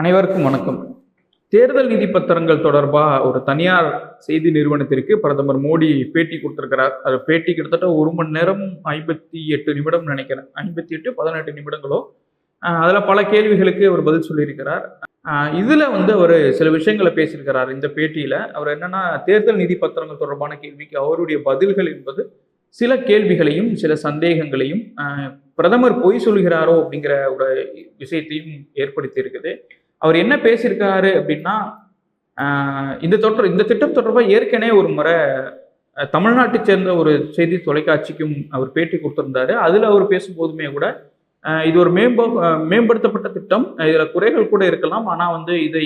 அனைவருக்கும் வணக்கம். தேர்தல் நிதி பத்திரங்கள் தொடர்பாக ஒரு தனியார் செய்தி நிறுவனத்திற்கு பிரதமர் மோடி பேட்டி கொடுத்திருக்கிறார். அது பேட்டி கிட்டத்தட்ட ஒரு மணி நேரம் ஐம்பத்தி எட்டு நிமிடம் நினைக்கிறேன். ஐம்பத்தி எட்டு பதினெட்டு நிமிடங்களோ. அதில் பல கேள்விகளுக்கு அவர் பதில் சொல்லியிருக்கிறார். இதில் வந்து அவர் சில விஷயங்களை பேசியிருக்கிறார் இந்த பேட்டியில். அவர் என்னன்னா தேர்தல் நிதி பத்திரங்கள் தொடர்பான கேள்விக்கு அவருடைய பதில்கள் என்பது சில கேள்விகளையும் சில சந்தேகங்களையும் பிரதமர் பொய் சொல்கிறாரோ அப்படிங்கிற ஒரு விஷயத்தையும் ஏற்படுத்தி இருக்குது அவர் என்ன பேசியிருக்காரு அப்படின்னா இந்த தொடர் இந்த திட்டம் தொடர்பாக ஏற்கனவே ஒரு முறை தமிழ்நாட்டை சேர்ந்த ஒரு செய்தி தொலைக்காட்சிக்கும் அவர் பேட்டி கொடுத்துருந்தாரு. அதில் அவர் பேசும்போதுமே கூட இது ஒரு மேம்ப மேம்படுத்தப்பட்ட திட்டம். இதில் குறைகள் கூட இருக்கலாம். ஆனால் வந்து இதை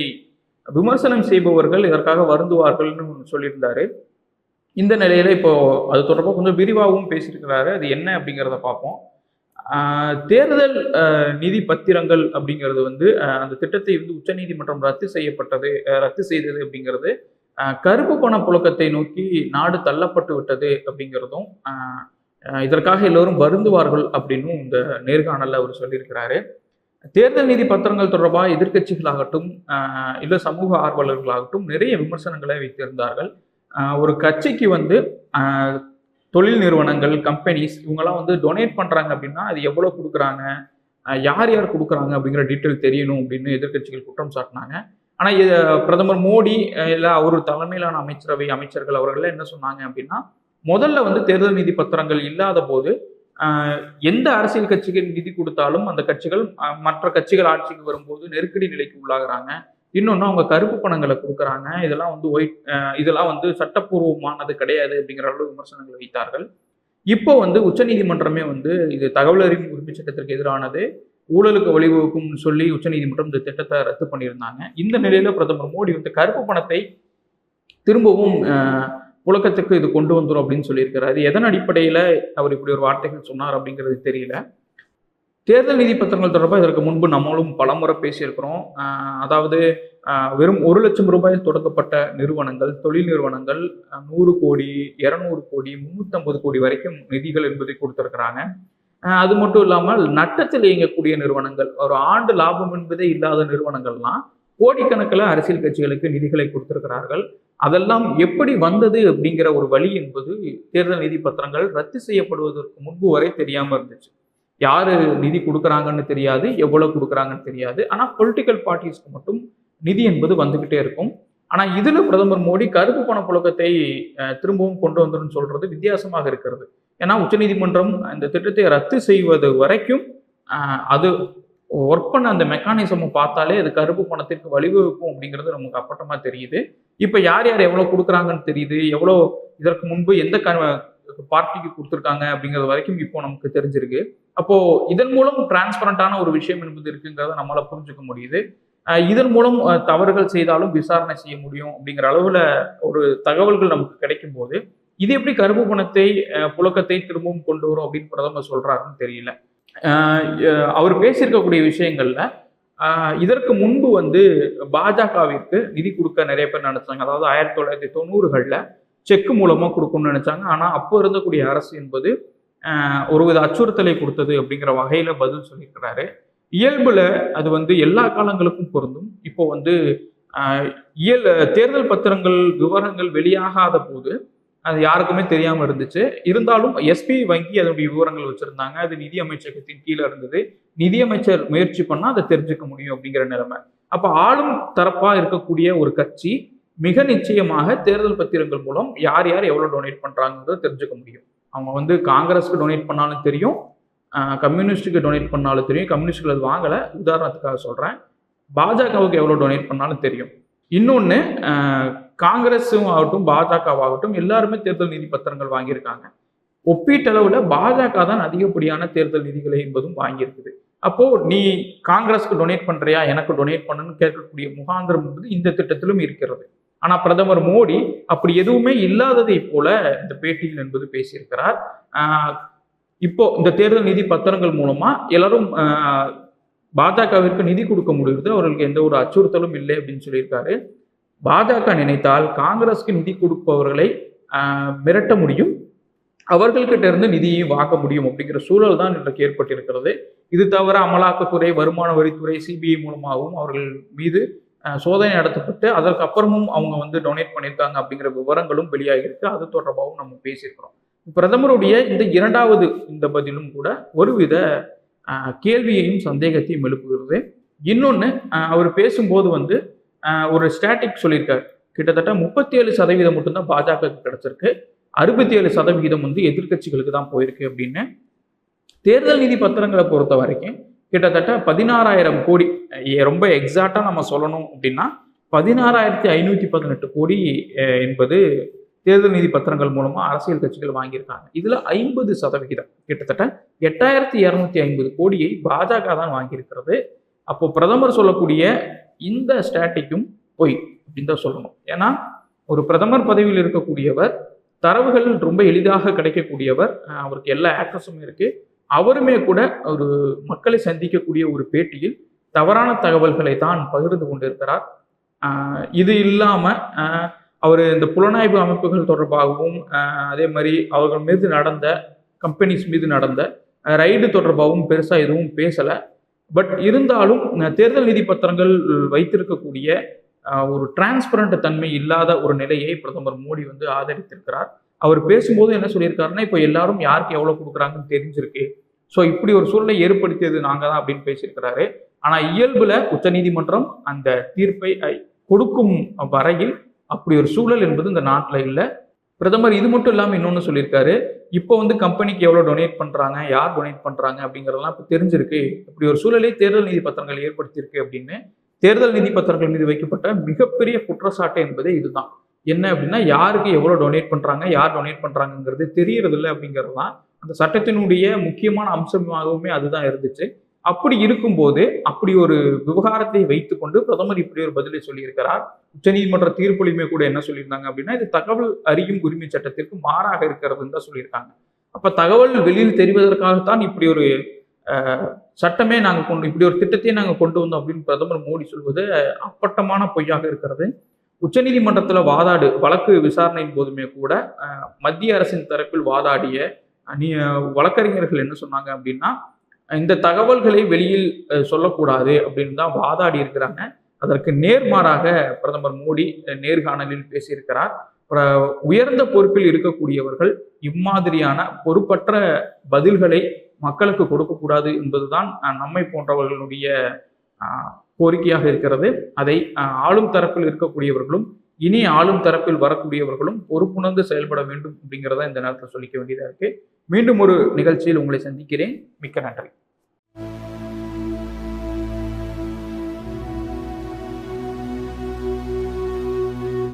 விமர்சனம் செய்பவர்கள் இதற்காக வருந்துவார்கள்னு சொல்லியிருந்தாரு. இந்த நிலையில இப்போ அது தொடர்பாக கொஞ்சம் விரிவாகவும் பேசியிருக்கிறாரு. அது என்ன அப்படிங்கிறத பார்ப்போம். தேர்தல் நிதி பத்திரங்கள் அப்படிங்கிறது வந்து அந்த திட்டத்தை வந்து உச்சநீதிமன்றம் ரத்து செய்யப்பட்டது ரத்து செய்தது அப்படிங்கிறது கருப்பு பண புழக்கத்தை நோக்கி நாடு தள்ளப்பட்டு விட்டது அப்படிங்கிறதும் இதற்காக எல்லோரும் வருந்துவார்கள் அப்படின்னும் இந்த நேர்காணலில் அவர் சொல்லியிருக்கிறாரு. தேர்தல் நிதி பத்திரங்கள் தொடர்பாக எதிர்க்கட்சிகளாகட்டும் இல்லை சமூக ஆர்வலர்களாகட்டும் நிறைய விமர்சனங்களை வைத்திருந்தார்கள். ஒரு கட்சிக்கு வந்து தொழில் நிறுவனங்கள் கம்பெனிஸ் இவங்கெல்லாம் வந்து டொனேட் பண்ணுறாங்க அப்படின்னா அது எவ்வளோ கொடுக்குறாங்க? யார் யார் கொடுக்குறாங்க அப்படிங்கிற டீட்டெயில் தெரியணும் அப்படின்னு எதிர்க்கட்சிகள் குற்றம் சாட்டினாங்க. ஆனால் இது பிரதமர் மோடி இல்லை அவர் தலைமையிலான அமைச்சரவை அமைச்சர்கள் அவர்கள் என்ன சொன்னாங்க அப்படின்னா முதல்ல வந்து தேர்தல் நிதி பத்திரங்கள் இல்லாத போது எந்த அரசியல் கட்சிக்கு நிதி கொடுத்தாலும் அந்த கட்சிகள் மற்ற கட்சிகள் ஆட்சிக்கு வரும்போது நெருக்கடி நிலைக்கு உள்ளாகிறாங்க. இன்னொன்று அவங்க கருப்பு பணங்களை கொடுக்குறாங்க. இதெல்லாம் வந்து ஒயிட் இதெல்லாம் வந்து சட்டப்பூர்வமானது கிடையாது அப்படிங்கிற அளவு விமர்சனங்கள் வைத்தார்கள். இப்போ வந்து உச்சநீதிமன்றமே வந்து இது தகவல் அறிவு உரிமை சட்டத்திற்கு எதிரானது. ஊழலுக்கு வழிவகுக்கும்னு சொல்லி உச்சநீதிமன்றம் இந்த திட்டத்தை ரத்து பண்ணியிருந்தாங்க. இந்த நிலையில பிரதமர் மோடி வந்து கருப்பு பணத்தை திரும்பவும் புழக்கத்துக்கு இது கொண்டு வந்துடும் அப்படின்னு சொல்லியிருக்கிறாரு. எதன் அடிப்படையில் அவர் இப்படி ஒரு வார்த்தைகள் சொன்னார் அப்படிங்கிறது தெரியல. தேர்தல் நிதி பத்திரங்கள் தொடர்பாக இதற்கு முன்பு நம்மளும் பலமுறை பேசியிருக்கிறோம். அதாவது வெறும் ஒரு லட்சம் ரூபாயில் தொடங்கப்பட்ட நிறுவனங்கள் தொழில் நிறுவனங்கள் நூறு கோடி இரநூறு கோடி முந்நூற்றம்பது கோடி வரைக்கும் நிதிகள் என்பதை கொடுத்துருக்குறாங்க. அது மட்டும் இல்லாமல் நட்டத்தில் இயங்கக்கூடிய நிறுவனங்கள் ஒரு ஆண்டு லாபம் என்பதே இல்லாத நிறுவனங்கள்லாம் கோடிக்கணக்கில் அரசியல் கட்சிகளுக்கு நிதிகளை கொடுத்திருக்கிறார்கள். அதெல்லாம் எப்படி வந்தது அப்படிங்கிற ஒரு வழி என்பது தேர்தல் நிதி பத்திரங்கள் ரத்து செய்யப்படுவதற்கு முன்பு வரை தெரியாமல் இருந்துச்சு. யாரு நிதி கொடுக்குறாங்கன்னு தெரியாது எவ்வளவு கொடுக்குறாங்கன்னு தெரியாது. ஆனா பொலிட்டிக்கல் பார்ட்டிஸ்க்கு மட்டும் நிதி என்பது வந்துகிட்டே இருக்கும். ஆனா இதுல பிரதமர் மோடி கருப்பு பண புழக்கத்தை திரும்பவும் கொண்டு வந்துரும் சொல்றது வித்தியாசமாக இருக்கிறது. ஏன்னா உச்சநீதிமன்றம் இந்த திட்டத்தை ரத்து செய்வது வரைக்கும் அது ஒர்க் பண்ண அந்த மெக்கானிசமை பார்த்தாலே அது கருப்பு பணத்திற்கு வழிவகுக்கும் அப்படிங்கிறது நமக்கு அப்பட்டமா தெரியுது. இப்ப யார் யார் எவ்வளவு கொடுக்குறாங்கன்னு தெரியுது எவ்வளோ இதற்கு முன்பு எந்த பார்ட்டிக்கு கொடுத்துருக்காங்க அப்படிங்கிறது வரைக்கும் இப்போ நமக்கு தெரிஞ்சிருக்கு. அப்போ இதன் மூலம் டிரான்ஸ்பரண்டான ஒரு விஷயம் என்பது இருக்குங்கிறத நம்மளால புரிஞ்சுக்க முடியுது. இதன் மூலம் தவறுகள் செய்தாலும் விசாரணை செய்ய முடியும் அப்படிங்கிற அளவுல ஒரு தகவல்கள் நமக்கு கிடைக்கும் போது இது எப்படி கருப்பு பணத்தை புழக்கத்தை திரும்பவும் கொண்டு வரும் அப்படின்னு பிரதமர் சொல்றாருன்னு தெரியல. அவர் பேசியிருக்கக்கூடிய விஷயங்கள்ல இதற்கு முன்பு வந்து பாஜகவிற்கு நிதி கொடுக்க நிறைய பேர் நினைச்சாங்க. அதாவது ஆயிரத்தி தொள்ளாயிரத்தி தொண்ணூறுகள்ல செக் மூலமா கொடுக்கணும்னு நினைச்சாங்க. ஆனா அப்போ இருந்தக்கூடிய அரசு என்பது ஒருவித அச்சுறுத்தலை கொடுத்தது அப்படிங்கிற வகையில பதில் சொல்லியிருக்கிறாரு. இயல்புல அது வந்து எல்லா காலங்களுக்கும் பொருந்தும். இப்போ வந்து இயல் தேர்தல் பத்திரங்கள் விவரங்கள் வெளியாகாத போது அது யாருக்குமே தெரியாம இருந்துச்சு. இருந்தாலும் எஸ்பி வங்கி அதனுடைய விவரங்கள் வச்சிருந்தாங்க. அது நிதி அமைச்சகத்தின் கீழே இருந்தது. நிதியமைச்சர் முயற்சி பண்ணா அதை தெரிஞ்சுக்க முடியும் அப்படிங்கிற நிலைமை. அப்ப ஆளும் தரப்பா இருக்கக்கூடிய ஒரு கட்சி மிக நிச்சயமாக தேர்தல் பத்திரங்கள் மூலம் யார் யார் எவ்வளோ டொனேட் பண்ணுறாங்கிறத தெரிஞ்சுக்க முடியும். அவங்க வந்து காங்கிரஸ்க்கு டொனேட் பண்ணாலும் தெரியும். கம்யூனிஸ்ட்டுக்கு டொனேட் பண்ணாலும் தெரியும். கம்யூனிஸ்ட்கள் அது வாங்கலை. உதாரணத்துக்காக சொல்கிறேன் பாஜகவுக்கு எவ்வளோ டொனேட் பண்ணாலும் தெரியும். இன்னொன்று காங்கிரஸும் ஆகட்டும் பாஜகவாகட்டும் எல்லாருமே தேர்தல் நிதி பத்திரங்கள் வாங்கியிருக்காங்க. ஒப்பீட்டளவில் பாஜக தான் அதிகப்படியான தேர்தல் நிதிகளை என்பதும் வாங்கியிருக்குது. அப்போ நீ காங்கிரஸ்க்கு டொனேட் பண்றியா? எனக்கு டொனேட் பண்ணுன்னு கேட்கக்கூடிய முகாந்திரம் என்பது இந்த திட்டத்திலும் இருக்கிறது. ஆனா பிரதமர் மோடி அப்படி எதுவுமே இல்லாததை போல இந்த பேட்டியில் என்பது பேசியிருக்கிறார். இப்போ இந்த தேர்தல் நிதி பத்திரங்கள் மூலமா எல்லாரும் பாஜகவிற்கு நிதி கொடுக்க முடியுது. அவர்களுக்கு எந்த ஒரு அச்சுறுத்தலும் இல்லை அப்படின்னு சொல்லியிருக்காரு. பாஜக நினைத்தால் காங்கிரஸ்க்கு நிதி கொடுப்பவர்களை மிரட்ட முடியும். அவர்கள்கிட்ட இருந்து நிதியை வாங்க முடியும் அப்படிங்கிற சூழல் தான் இன்றைக்கு ஏற்பட்டிருக்கிறது. இது தவிர அமலாக்கத்துறை வருமான வரித்துறை சிபிஐ மூலமாகவும் அவர்கள் மீது சோதனை நடத்தப்பட்டு அதற்கு அப்புறமும் அவங்க வந்து டொனேட் பண்ணியிருக்காங்க அப்படிங்கிற விவரங்களும் வெளியாகிருக்கு அது தொடர்பாகவும் நம்ம பேசியிருக்கிறோம். பிரதமருடைய இந்த இரண்டாவது இந்த பதிலும் கூட ஒருவித கேள்வியையும் சந்தேகத்தையும் எழுப்புகிறது. இன்னொன்று அவர் பேசும்போது வந்து ஒரு ஸ்டாட்டிக் சொல்லியிருக்கார். கிட்டத்தட்ட முப்பத்தி ஏழு சதவீதம் மட்டும்தான் பாஜகவுக்கு கிடைச்சிருக்கு. அறுபத்தி ஏழு சதவிகிதம் வந்து எதிர்க்கட்சிகளுக்கு தான் போயிருக்கு அப்படின்னு. தேர்தல் நிதி பத்திரங்களை பொறுத்த வரைக்கும் கிட்டத்தட்ட பதினாறாயிரம் கோடி ரொம்ப எக்ஸாக்டாக நம்ம சொல்லணும் அப்படின்னா பதினாறாயிரத்தி ஐநூற்றி பதினெட்டு கோடி என்பது தேர்தல் நிதி பத்திரங்கள் மூலமாக அரசியல் கட்சிகள் வாங்கியிருக்காங்க. இதில் ஐம்பது சதவிகிதம் கிட்டத்தட்ட எட்டாயிரத்தி இரநூத்தி ஐம்பது கோடியை பாஜக தான் வாங்கியிருக்கிறது. அப்போ பிரதமர் சொல்லக்கூடிய இந்த ஸ்டாட்டிக்கும் பொய் அப்படின்னு தான் சொல்லணும். ஏன்னா ஒரு பிரதமர் பதவியில் இருக்கக்கூடியவர் தரவுகள் ரொம்ப எளிதாக கிடைக்கக்கூடியவர் அவருக்கு எல்லா ஆக்சஸும் இருக்குது அவருமே கூட ஒரு மக்களை சந்திக்கக்கூடிய ஒரு பேட்டியில் தவறான தகவல்களை தான் பகிர்ந்து கொண்டிருக்கிறார். இது இல்லாம அவர் இந்த புலனாய்வு அமைப்புகள் தொடர்பாகவும் அதே மாதிரி அவர்கள் மீது நடந்த கம்பெனிஸ் மீது நடந்த ரைடு தொடர்பாகவும் பெருசாக எதுவும் பேசலை. பட் இருந்தாலும் தேர்தல் நிதி பத்திரங்கள் வைத்திருக்கக்கூடிய ஒரு டிரான்ஸ்பரண்ட் தன்மை இல்லாத ஒரு நிலையை பிரதமர் மோடி வந்து ஆதரித்திருக்கிறார். அவர் பேசும்போது என்ன சொல்லியிருக்காருன்னா இப்போ எல்லாரும் யாருக்கு எவ்வளோ கொடுக்குறாங்கன்னு தெரிஞ்சிருக்கு. ஸோ இப்படி ஒரு சூழ்நிலை ஏற்படுத்தியது நாங்கள் தான் அப்படின்னு பேசியிருக்கிறாரு. ஆனா இயல்புல உச்சநீதிமன்றம் அந்த தீர்ப்பை கொடுக்கும் வரையில் அப்படி ஒரு சூழல் என்பது இந்த நாட்டில் இல்லை. பிரதமர் இது மட்டும் இல்லாமல் இன்னொன்று சொல்லியிருக்காரு. இப்போ வந்து கம்பெனிக்கு எவ்வளோ டொனேட் பண்ணுறாங்க யார் டொனேட் பண்ணுறாங்க அப்படிங்கிறதெல்லாம் இப்போ தெரிஞ்சிருக்கு. இப்படி ஒரு சூழலே தேர்தல் நீதி பத்திரங்கள் ஏற்படுத்தியிருக்கு அப்படின்னு தேர்தல் நிதி பத்திரங்கள் மீது வைக்கப்பட்ட மிகப்பெரிய குற்றச்சாட்டு என்பதே இதுதான். என்ன அப்படின்னா யாருக்கு எவ்வளோ டொனேட் பண்ணுறாங்க யார் டொனேட் பண்ணுறாங்கங்கிறது தெரியறதில்ல இல்லை அப்படிங்கிறது தான் அந்த சட்டத்தினுடைய முக்கியமான அம்சமாகவுமே அதுதான் இருந்துச்சு. அப்படி இருக்கும்போது அப்படி ஒரு விவகாரத்தை வைத்துக்கொண்டு பிரதமர் இப்படி ஒரு பதிலை சொல்லியிருக்கிறார். உச்சநீதிமன்ற தீர்ப்புலையுமே கூட என்ன சொல்லியிருந்தாங்க அப்படின்னா இது தகவல் அறியும் உரிமை சட்டத்திற்கு மாறாக இருக்கிறதுன்னு தான் சொல்லியிருக்காங்க. அப்ப தகவல் வெளியில் தெரிவதற்காகத்தான் இப்படி ஒரு சட்டமே நாங்கள் கொண்டு இப்படி ஒரு திட்டத்தையே நாங்கள் கொண்டு வந்தோம் அப்படின்னு பிரதமர் மோடி சொல்வது அப்பட்டமான பொய்யாக இருக்கிறது. உச்சநீதிமன்றத்தில் வாதாடு வழக்கு விசாரணையின் போதுமே கூட மத்திய அரசின் தரப்பில் வாதாடிய நீ வழக்கறிஞர்கள் என்ன சொன்னாங்க அப்படின்னா இந்த தகவல்களை வெளியில் சொல்லக்கூடாது அப்படின்னு தான் வாதாடி இருக்கிறாங்க. அதற்கு நேர்மாறாக பிரதமர் மோடி நேர்காணலில் பேசியிருக்கிறார். அப்புறம் உயர்ந்த பொறுப்பில் இருக்கக்கூடியவர்கள் இம்மாதிரியான பொறுப்பற்ற பதில்களை மக்களுக்கு கொடுக்கக்கூடாது என்பதுதான் நம்மை போன்றவர்களுடைய கோரிக்கையாக இருக்கிறது. அதை ஆளும் தரப்பில் இருக்கக்கூடியவர்களும் இனி ஆளும் தரப்பில் வரக்கூடியவர்களும் பொறுப்புணர்ந்து செயல்பட வேண்டும் அப்படிங்கிறத இந்த நேரத்தில் சொல்லிக்க வேண்டியதாக இருக்கு. மீண்டும் ஒரு நிகழ்ச்சியில் உங்களை சந்திக்கிறேன். மிக்க நன்றி.